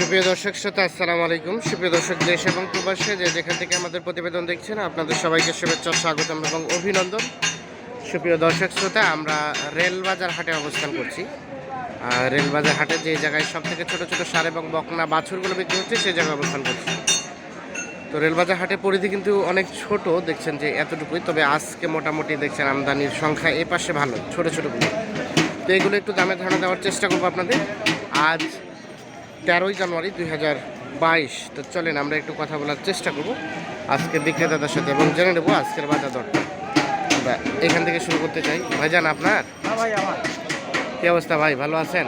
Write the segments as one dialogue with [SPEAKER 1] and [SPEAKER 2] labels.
[SPEAKER 1] সুপ্রিয় দর্শক শ্রোতা, আসসালামু আলাইকুম। সুপ্রিয় দর্শক, দেশ এবং প্রবাসে যে যেখান থেকে আমাদের প্রতিবেদন দেখছেন, আপনাদের সবাইকে শুভেচ্ছা, স্বাগতম এবং অভিনন্দন। সুপ্রিয় দর্শক শ্রোতা, আমরা রেলবাজার হাটে অবস্থান করছি। আর রেলবাজার হাটে যে জায়গায় সব থেকে ছোটো ছোটো সার এবং বকনা বাছুরগুলো বিক্রি হচ্ছে সেই জায়গায় অবস্থান করছি। তো রেলবাজার হাটের পরিধি কিন্তু অনেক ছোট, দেখছেন যে এতটুকুই। তবে আজকে মোটামুটি দেখছেন আমদানির সংখ্যা এ পাশে ভালো, ছোটো ছোটোগুলো। তো এগুলো একটু দামে ধারণা দেওয়ার চেষ্টা করব আপনাদের। আজ তেরোই জানুয়ারি দুই হাজার বাইশ। তো চলেন আমরা একটু কথা বলার চেষ্টা করব আজকে বিক্রেতাদের সাথে এবং জেনে নেব আজকের বাজার দরটা আমরা এখান থেকে শুরু করতে চাই। ভাইজান আপনার?
[SPEAKER 2] ভাই
[SPEAKER 1] কি অবস্থা ভাই? ভালো আছেন?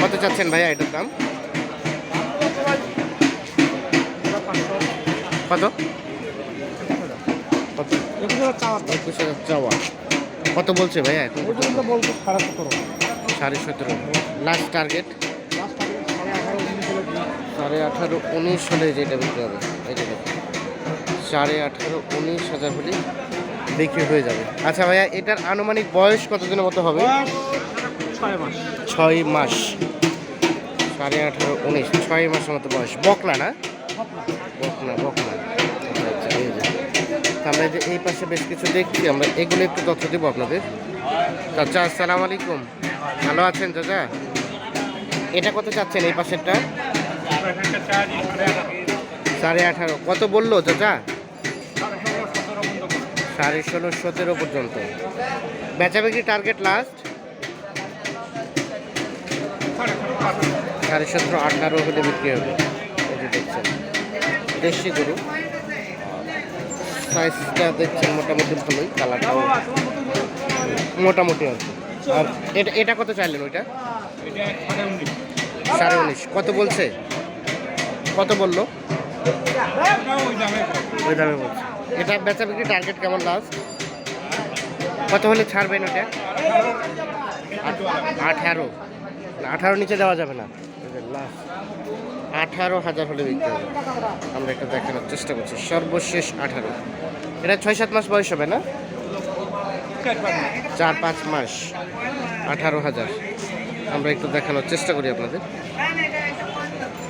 [SPEAKER 1] কত চাচ্ছেন ভাইয়া এটার দাম? কত? কত?
[SPEAKER 2] এগুলো চাওয়ার দাম
[SPEAKER 1] একুশ হাজার চাওয়া। কত বলছে ভাইয়া? এখন
[SPEAKER 2] সাড়ে সতেরো।
[SPEAKER 1] লাস্ট টার্গেট
[SPEAKER 2] সাড়ে
[SPEAKER 1] আঠারো
[SPEAKER 2] উনিশ হলে
[SPEAKER 1] যেটা বিক্রি হবে এটা সাড়ে আঠারো উনিশ হাজার হলে বিক্রি হয়ে যাবে। আচ্ছা ভাইয়া এটার আনুমানিক বয়স কতদিনের মতো হবে?
[SPEAKER 2] ছয় মাস।
[SPEAKER 1] ছয় মাস। সাড়ে আঠারো উনিশ ছয় মাসের মতো বয়স। বকনা না? বকনা। বকনা আচ্ছা, আমরা যে এই পাশে বেশ কিছু দেখছি আমরা এগুলো একটু তথ্য দেবো আপনাদের। চাচা আসসালামু আলাইকুম। ভালো আছেন চাচা? এটা কত চাচ্ছেন এই পাশেরটা? সাড়ে আঠারো। কত বলল চাচা? সাড়ে ষোলো সতেরো পর্যন্ত। বেচা বিক্রি টার্গেট লাস্ট সাড়ে সতেরো, আঠারো হলে বিক্রি হবে। দেখছেন, দেশি গরু। সাইজটা দেখছেন মোটামুটি ভালোই কালারটাও মোটামুটি আর আর এটা এটা কত চাইলেন ওইটা? সাড়ে উনিশ। কত বলছে? কত বলল? ওই দামে বলছে। এটা বেচা বিক্রি টার্গেট কেমন লাস্ট কত হলে ছাড়বেন ওটা? আঠারো। আঠারো নিচে দেওয়া যাবে না। আঠারো হাজার হলে বিক্রি হবে। আমরা এটা দেখানোর চেষ্টা করছি। সর্বশেষ আঠারো। এটা ছয় সাত মাস বয়স হবে না? চার পাঁচ মাস। আঠারো হাজার। আমরা একটু দেখানোর চেষ্টা করি আপনাদের।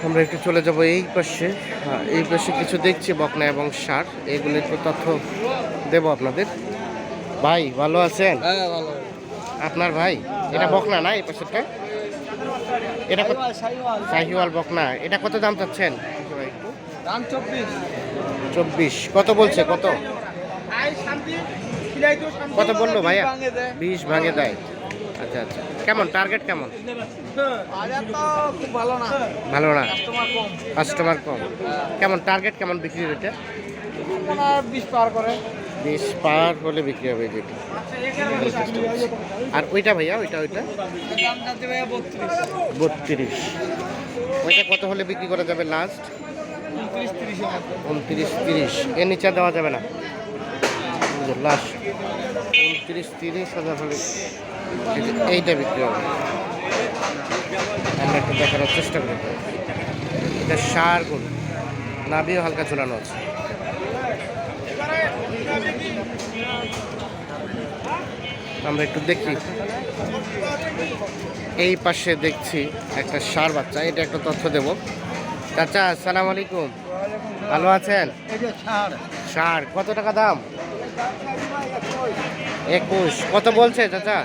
[SPEAKER 1] আমরা একটু চলে যাব এই পাশে। হ্যাঁ, এই পাশে কিছু দেখছি বকনা এবং সার। এগুলো একটু তথ্য দেব আপনাদের। ভাই ভালো আছেন?
[SPEAKER 2] হ্যাঁ
[SPEAKER 1] আপনার ভাই? এটা বকনা না এই পাশেরটা? এটা কত? শাহিওয়াল বকনা। এটা কত দাম চাচ্ছেন?
[SPEAKER 2] দাম চব্বিশ।
[SPEAKER 1] চব্বিশ। কত বলছে? কত? কত বলল ভাইয়া? বিশ ভাঙে দেয়। আচ্ছা আচ্ছা। কেমন টার্গেট কেমন?
[SPEAKER 2] ভালো না?
[SPEAKER 1] ভালো না
[SPEAKER 2] কাস্টমার কম।
[SPEAKER 1] কেমন টার্গেট কেমন বিক্রি
[SPEAKER 2] হয় বিশ পার করে
[SPEAKER 1] বিশ পার হলে বিক্রি হবে যেটি আর ওইটা ভাইয়া ওইটা ওইটা?
[SPEAKER 2] বত্রিশ।
[SPEAKER 1] ওইটা কত হলে বিক্রি করা যাবে লাস্ট
[SPEAKER 2] উনত্রিশ
[SPEAKER 1] তিরিশ। এর নিচে দেওয়া যাবে না। লাস্ট উনত্রিশ তিরিশ হাজার হলে এই এইটা বিক্রি হবে। আমরা একটু দেখানোর চেষ্টা করি। এটা সার গরু নাভিও হালকা ঝুলানো আছে। আমরা একটু দেখি। এই পাশে দেখছি একটা সার বাচ্চা। এটা একটা তথ্য দেব। চাচা আসসালামু আলাইকুম। ভালো আছেন? সার কত টাকা দাম? একুশ। কত বলছে চাচা?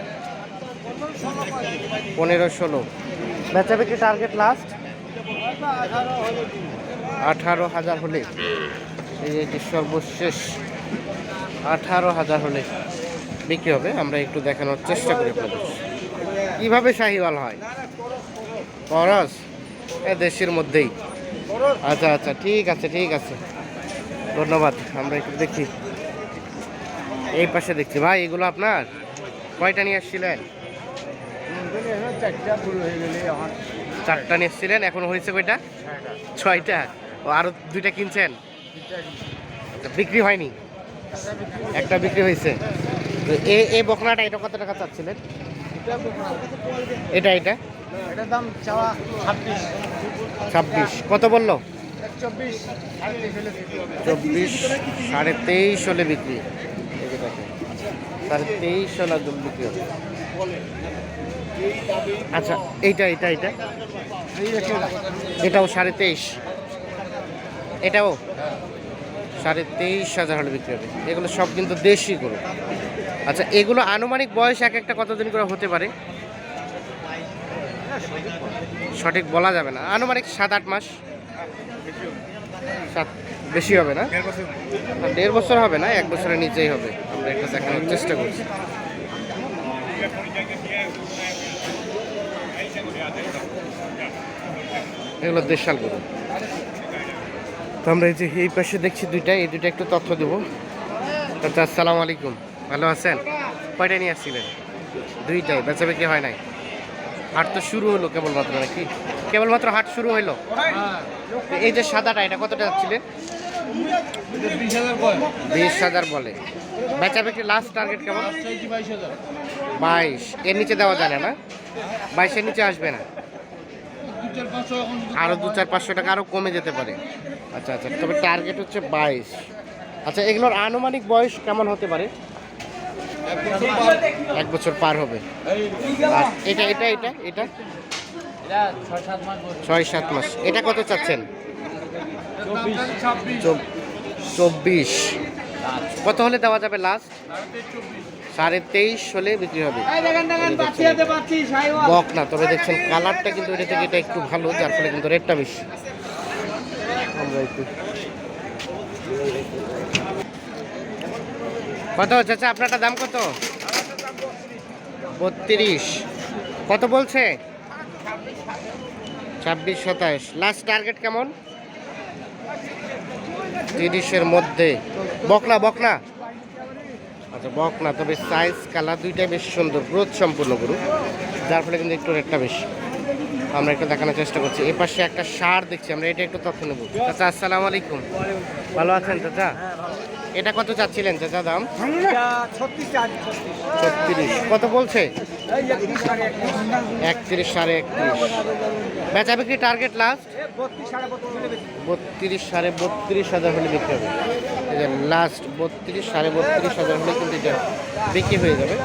[SPEAKER 1] পনেরো ষোলো। বেচা বিক্রি টার্গেট লাস্ট আঠারো হাজার হলে। এটি সর্বশেষ আঠারো হাজার হলে বিক্রি হবে। আমরা একটু দেখানোর চেষ্টা করি আপনাদের। কীভাবে শাহিওয়াল হয়? এ দেশের মধ্যেই। আচ্ছা আচ্ছা ঠিক আছে ঠিক আছে। ধন্যবাদ। আমরা একটু দেখি। এই পাশে দেখছি। ভাই এগুলো আপনার? কয়টা নিয়ে আসছিলেন?
[SPEAKER 2] চারটা
[SPEAKER 1] নিয়ে এসেছিলেন এখন হয়েছে কয়টা? ছয়টা। ও আরও দুইটা কিনছেন? আচ্ছা, বিক্রি হয়নি? একটা বিক্রি হয়েছে। তো এ এই বকনাটা এটা কত টাকা চাচ্ছিলেন? এটা এটা?
[SPEAKER 2] এটার দাম চাওয়া ছাব্বিশ।
[SPEAKER 1] ছাব্বিশ কত বলল?
[SPEAKER 2] চব্বিশ সাড়ে তেইশ হলে বিক্রি।
[SPEAKER 1] সাড়ে তেইশ হলে বিক্রি এই যে দেখেন সাড়ে তেইশ হলে একদম বিক্রি হবে। আচ্ছা এইটা এইটা এইটা। এটাও সাড়ে তেইশ। এটাও সাড়ে তেইশ হাজার হলে বিক্রি হবে। এগুলো সব কিন্তু দেশি গরু। আচ্ছা এগুলো আনুমানিক বয়স এক একটা কতদিন করে হতে পারে? সঠিক বলা যাবে না। আনুমানিক সাত আট মাস। সাত বেশি হবে না? দেড় বছর হবে না, এক বছরের নিচেই হবে। আমরা একটু দেখানোর চেষ্টা করছি। এগুলো দেশাল গরু। তো আমরা এই যে, এই পাশে দেখছি দুইটা, এই দুইটা একটু তথ্য দেবো। আচ্ছা আসসালামু আলাইকুম। ভালো আছেন? কয়টা নিয়ে আসছিলেন? দুইটাই বেচা বিক্রি হয় নাই? হাট তো শুরু হলো কেবলমাত্র নাকি? কেবলমাত্র হাট শুরু হইল এই যে সাদাটা, এটা কতটা যাচ্ছিলেন?
[SPEAKER 2] বিশ হাজার
[SPEAKER 1] বলে। বেচা বিক্রি লাস্ট টার্গেট কেমন?
[SPEAKER 2] বাইশ
[SPEAKER 1] এর নিচে দেওয়া যায় না বাইশের নিচে আসবে না? আরও দু চার পাঁচশো টাকা আরও কমে যেতে পারে। আচ্ছা আচ্ছা। তবে টার্গেট হচ্ছে বাইশ। আচ্ছা এগুলোর আনুমানিক বয়স কেমন হতে পারে?
[SPEAKER 2] এক বছর পার।
[SPEAKER 1] হবে। আর এটা এটা এটা এটা।
[SPEAKER 2] ছয় সাত মাস।
[SPEAKER 1] এটা কত চাচ্ছেন?
[SPEAKER 2] চব্বিশ।
[SPEAKER 1] কত হলে দেওয়া যাবে লাস্ট সাড়ে তেইশ হলে বিক্রি হবে। বক না তবে দেখছেন কালারটা কিন্তু এটা থেকে এটা একটু ভালো যার ফলে কিন্তু রেটটা বেশি। আমরা একটু কত চাচা আপনারটা দাম কত? বত্রিশ। কত বলছে? ছাব্বিশ সাতাশ। লাস্ট টার্গেট কেমন? তিরিশের মধ্যে। বকনা বকনা। আচ্ছা বকনা, তবে সাইজ কালার দুইটাই বেশ সুন্দর গ্রোথ সম্পূর্ণ গরু। যার ফলে কিন্তু একটু রেটটা বেশি। আমরা একটু দেখানোর চেষ্টা করছি। এ পাশে একটা সার দেখছি, আমরা এটা একটু তথ্য নেব। আচ্ছা আসসালামু আলাইকুম। ভালো আছেন, চাচা? এটা কত চাচ্ছিলেন চাচা দাম?
[SPEAKER 2] ছত্রিশ
[SPEAKER 1] কত বলছে?
[SPEAKER 2] একত্রিশ সাড়ে একত্রিশ।
[SPEAKER 1] বেচা বিক্রি টার্গেট লাস্ট
[SPEAKER 2] বত্রিশ সাড়ে বত্রিশ
[SPEAKER 1] হাজার হলে বিক্রি হবে। লাস্ট বত্রিশ সাড়ে বত্রিশ হাজার হলে কিন্তু এটা বিক্রি হয়ে যাবে।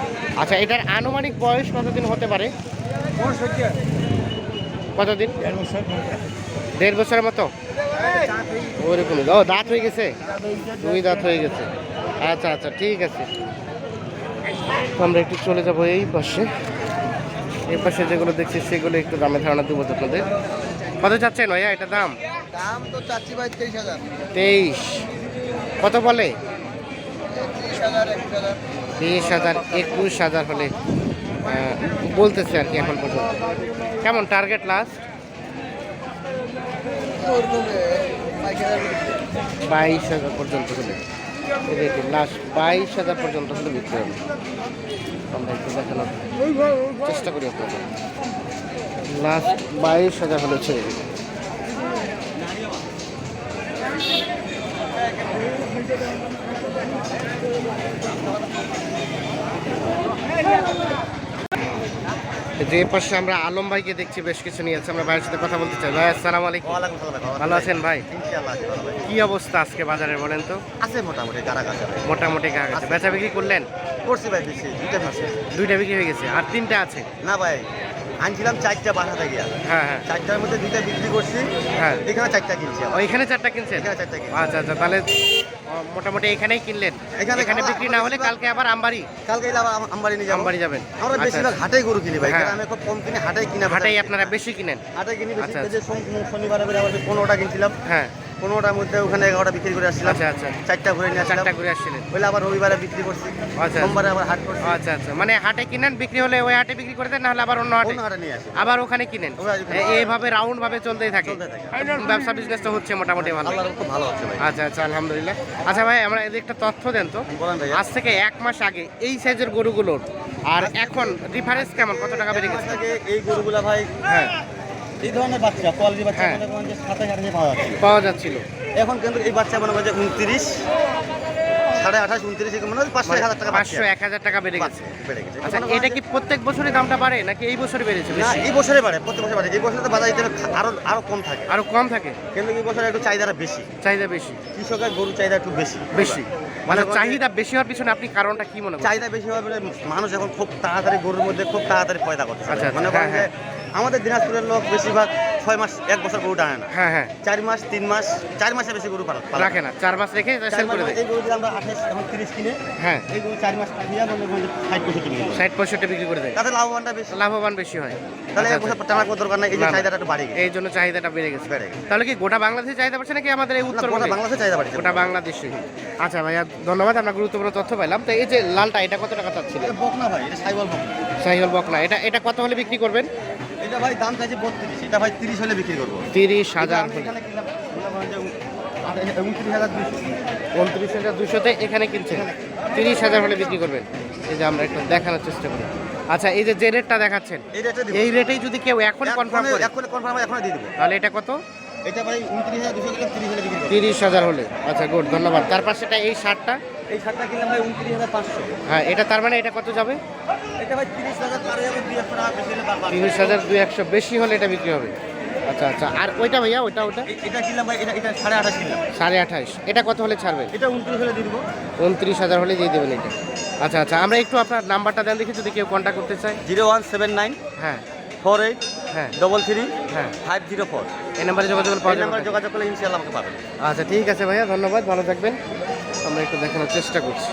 [SPEAKER 1] আচ্ছা এটার আনুমানিক বয়স কতদিন হতে পারে? কতদিন?
[SPEAKER 2] দেড়
[SPEAKER 1] বছরের মতো? ওইরকমই ও দাঁত হয়ে গেছে? দুই দাঁত হয়ে গেছে। আচ্ছা আচ্ছা ঠিক আছে। আমরা একটু চলে যাব এই পাশে। এই পাশে যেগুলো দেখছি সেগুলো একটু দামে ধারণা দেবো আপনাদের। কত চাচ্ছেন ভাইয়া এটা দাম?
[SPEAKER 2] দাম তো চাচ্ছি ভাই তেইশ হাজার।
[SPEAKER 1] তেইশ। কত বলে?
[SPEAKER 2] তিরিশ হাজার একুশ হাজার।
[SPEAKER 1] বিশ হাজার একুশ হাজার হলে বলতেছে আর কি এখন পর্যন্ত। কেমন টার্গেট লাস্ট
[SPEAKER 2] ওরকম বাইশ হাজার
[SPEAKER 1] পর্যন্ত হলে। লাস্ট বাইশ হাজার পর্যন্ত হলে বিক্রি হবে। আমরা একটু দেখানোর চেষ্টা করি আপনাদের। লাস্ট বাইশ হাজার হলে ছেড়ে দেবে যে পাশে আমরা আলম ভাইকে দেখছি বেশ কিছু নিয়ে আছে। আমরা ভাইয়ের সাথে কথা বলতে চাই। ভাই আসসালামু আলাইকুম। ভালো আছেন ভাই? কি অবস্থা আজকে বাজারে বলেন তো?
[SPEAKER 3] আছে মোটামুটি কারা কাছে
[SPEAKER 1] মোটামুটি বেচা বিক্রি করলেন?
[SPEAKER 3] করছি ভাই দুইটা
[SPEAKER 1] দুইটা বিক্রি হয়ে গেছে। আর তিনটা আছে?
[SPEAKER 3] না ভাই আনছিলাম চারটা বাসাতে গিয়া।
[SPEAKER 1] হ্যাঁ হ্যাঁ।
[SPEAKER 3] চারটার মধ্যে দুইটা বিক্রি করছি।
[SPEAKER 1] হ্যাঁ।
[SPEAKER 3] এখানে চারটা কিনছি
[SPEAKER 1] ও
[SPEAKER 3] আবার।
[SPEAKER 1] এখানে চারটা কিনছেন?
[SPEAKER 3] এখানে চারটা
[SPEAKER 1] আচ্ছা আচ্ছা। তাহলে মোটামুটি এখানেই কিনলেন।
[SPEAKER 3] এখানে
[SPEAKER 1] এখানে বিক্রি না হলে কালকে আবার আমবাড়ি।
[SPEAKER 3] কালকে আবার আমবাড়ি নিয়ে
[SPEAKER 1] আমবাড়ি যাবেন।
[SPEAKER 3] আমরা
[SPEAKER 1] আচ্ছা,
[SPEAKER 3] বেশিরভাগ
[SPEAKER 1] আচ্ছা।
[SPEAKER 3] হাটেই গরু কিনি ভাই
[SPEAKER 1] হ্যাঁ।
[SPEAKER 3] আমি খুব কম কিনে হাটেই কিনা
[SPEAKER 1] হাটেই আপনারা বেশি কিনেন।
[SPEAKER 3] হাটে কিনি বেশি।
[SPEAKER 1] আচ্ছা,
[SPEAKER 3] শনিবার আবার পনেরোটা কিনছিলাম
[SPEAKER 1] হ্যাঁ।
[SPEAKER 3] পনেরোটার মধ্যে ওখানে এগারোটা বিক্রি করে আসছিলাম।
[SPEAKER 1] আচ্ছা আচ্ছা।
[SPEAKER 3] চারটা ঘুরে নিয়ে
[SPEAKER 1] চারটা ঘুরে আসছিলেন।
[SPEAKER 3] বলে আবার রবিবারে বিক্রি করছি।
[SPEAKER 1] আচ্ছা।
[SPEAKER 3] সোমবারে আবার হাট করছি।
[SPEAKER 1] আচ্ছা আচ্ছা। মানে হাটে কিনেন বিক্রি হলে ওই হাটে বিক্রি করে দেন নাহলে আবার অন্য হাটে
[SPEAKER 3] হাটে নিয়ে আসি।
[SPEAKER 1] আবার ওখানে কিনেন। এইভাবে রাউন্ড ভাবে চলতেই থাকে। ব্যবসা বিজনেস তো হচ্ছে মোটামুটি ভালো
[SPEAKER 3] আল্লাহর খুব ভালো হচ্ছে ভাই।
[SPEAKER 1] আচ্ছা আচ্ছা আলহামদুলিল্লাহ। আচ্ছা ভাই আমরা এদের একটা তথ্য দেন তো। আজ থেকে এক মাস আগে এই সাইজের গরুগুলোর আর এখন ডিফারেন্স কেমন? কত টাকা বেড়ে গেছে?
[SPEAKER 3] এই গরুগুলা ভাই
[SPEAKER 1] হ্যাঁ।
[SPEAKER 3] এই ধরনের বাচ্চা কোয়ালিটি বাচ্চা
[SPEAKER 1] হ্যাঁ।
[SPEAKER 3] মনে করেন যে সাতাশ আঠাশে পাওয়া যাচ্ছে।
[SPEAKER 1] পাওয়া যাচ্ছিল।
[SPEAKER 3] এখন কিন্তু এই বাচ্চা মনে করেন যে উনত্রিশ সাড়ে আঠাশ উনত্রিশ এরকম পাঁচশো এক হাজার টাকা
[SPEAKER 1] পাঁচশো এক হাজার টাকা বেড়ে গেছে।
[SPEAKER 3] বেড়ে গেছে।
[SPEAKER 1] আচ্ছা এটা কি প্রত্যেক বছরই দামটা বাড়ে নাকি এই বছরই বেড়েছে
[SPEAKER 3] না এই বছরে বাড়ে প্রত্যেক বছর বাড়ে। এই বছরে তো বাজার আরও আরও কম থাকে।
[SPEAKER 1] আরও কম থাকে?
[SPEAKER 3] কিন্তু এই বছরে একটু চাহিদাটা বেশি।
[SPEAKER 1] চাহিদা বেশি।
[SPEAKER 3] কৃষকের গরু চাহিদা একটু বেশি।
[SPEAKER 1] বেশি। মানে চাহিদা বেশি হওয়ার পিছনে আপনি কারণটা কি মনে করেন
[SPEAKER 3] চাহিদা বেশি হওয়ার মানুষ এখন খুব তাড়াতাড়ি গরুর মধ্যে খুব তাড়াতাড়ি পয়দা করছে
[SPEAKER 1] আচ্ছা,
[SPEAKER 3] মনে
[SPEAKER 1] হ্যাঁ,
[SPEAKER 3] আমাদের দিনাজপুরের লোক বেশিরভাগ ছয় মাস এক বছর গরু টানে না।
[SPEAKER 1] হ্যাঁ হ্যাঁ।
[SPEAKER 3] চার মাস তিন মাস চার মাসে বেশি গরু পালন
[SPEAKER 1] রাখে না। চার মাস রেখে সেল করে দেয়।
[SPEAKER 3] এই গরু যদি আমরা আঠাশ এখন তিরিশ কিনে
[SPEAKER 1] হ্যাঁ।
[SPEAKER 3] এই গরু চার মাস মনে ষাট পঁয়ষট্টি কিনে
[SPEAKER 1] ষাট পঁয়ষট্টি বিক্রি করে দেয়।
[SPEAKER 3] তাতে লাভবানটা বেশি।
[SPEAKER 1] লাভবান বেশি হয়।
[SPEAKER 3] তাহলে
[SPEAKER 1] আচ্ছা,
[SPEAKER 3] এক বছর টানা কোনো দরকার নাই এই যে। চাহিদাটা বাড়ে গেছে।
[SPEAKER 1] এই জন্য চাহিদাটা বেড়ে গেছে।
[SPEAKER 3] বেড়ে গেছে।
[SPEAKER 1] তাহলে কি গোটা বাংলাদেশে চাহিদা পাচ্ছে নাকি আমাদের এই উত্তর
[SPEAKER 3] গোটা বাংলাদেশে চাহিদা বাড়ছে।
[SPEAKER 1] গোটা বাংলাদেশে। আচ্ছা ভাইয়া ধন্যবাদ আমরা গুরুত্বপূর্ণ তথ্য পাইলাম। তো এই যে লালটা এটা কত টাকা চাচ্ছিলেন?
[SPEAKER 3] এটা বক না ভাই এটা সাইবল বক না।
[SPEAKER 1] বকনা। এটা এটা কত হলে বিক্রি করবেন?
[SPEAKER 3] এটা ভাই দাম চাইছে বত্রিশ এটা ভাই তিরিশ হলে বিক্রি করব।
[SPEAKER 1] তিরিশ হাজার
[SPEAKER 3] উনত্রিশ হাজার
[SPEAKER 1] দুশোতে এখানে কিনছেন। তিরিশ হাজার হলে বিক্রি করবেন। এই যে আমরা একটু দেখানোর চেষ্টা করি। আচ্ছা এই যে যে রেটটা দেখাচ্ছেন
[SPEAKER 3] এই
[SPEAKER 1] রেটেই যদি কেউ এখন কনফার্ম করে
[SPEAKER 3] এখন কনফার্ম এখন দিয়ে দেবো।
[SPEAKER 1] তাহলে এটা কত?
[SPEAKER 3] এটা ভাই উনত্রিশ হাজার দুশো কিলো তিরিশ হলে বিক্রি করব।
[SPEAKER 1] তিরিশ হাজার হলে। আচ্ছা গুড ধন্যবাদ। তার পাশেটা এই শার্টটা
[SPEAKER 3] এই শার্টটা কিনলাম ভাই উনত্রিশ হাজার পাঁচশো।
[SPEAKER 1] হ্যাঁ এটা তার মানে এটা কত যাবে?
[SPEAKER 3] এটা ভাই তিরিশ হাজার পার যাবে দুই একশো টাকা বেশি হলে।
[SPEAKER 1] তিরিশ হাজার দুই একশো বেশি হলে এটা বিক্রি হবে। আচ্ছা আচ্ছা। আর ওইটা ভাইয়া ওইটা
[SPEAKER 3] এ- এটা কিনলাম ভাই এটা এটা সাড়ে আঠাশ কিনলাম।
[SPEAKER 1] সাড়ে আঠাশ। এটা কত হলে ছাড়বেন
[SPEAKER 3] এটা উনত্রিশ হলে দিয়ে দেবো।
[SPEAKER 1] উনত্রিশ হাজার হলে দিয়ে দেবেন এটা। আচ্ছা আচ্ছা। আমরা একটু আপনার নাম্বারটা দেন দেখি যদি কেউ কন্ট্যাক্ট করতে চায়।
[SPEAKER 3] জিরো ওয়ান সেভেন নাইন
[SPEAKER 1] হ্যাঁ।
[SPEAKER 3] ফোর এইট
[SPEAKER 1] হ্যাঁ।
[SPEAKER 3] ডবল থ্রি
[SPEAKER 1] হ্যাঁ।
[SPEAKER 3] Five zero four.
[SPEAKER 1] এই নাম্বারে যোগাযোগ করলে পাওয়া যাবে
[SPEAKER 3] যোগাযোগ করলে ইনশাল্লাহ আমাকে পাবেন।
[SPEAKER 1] আচ্ছা ঠিক আছে ভাইয়া। ধন্যবাদ। ভালো থাকবেন। আমরা একটু দেখানোর চেষ্টা করছি।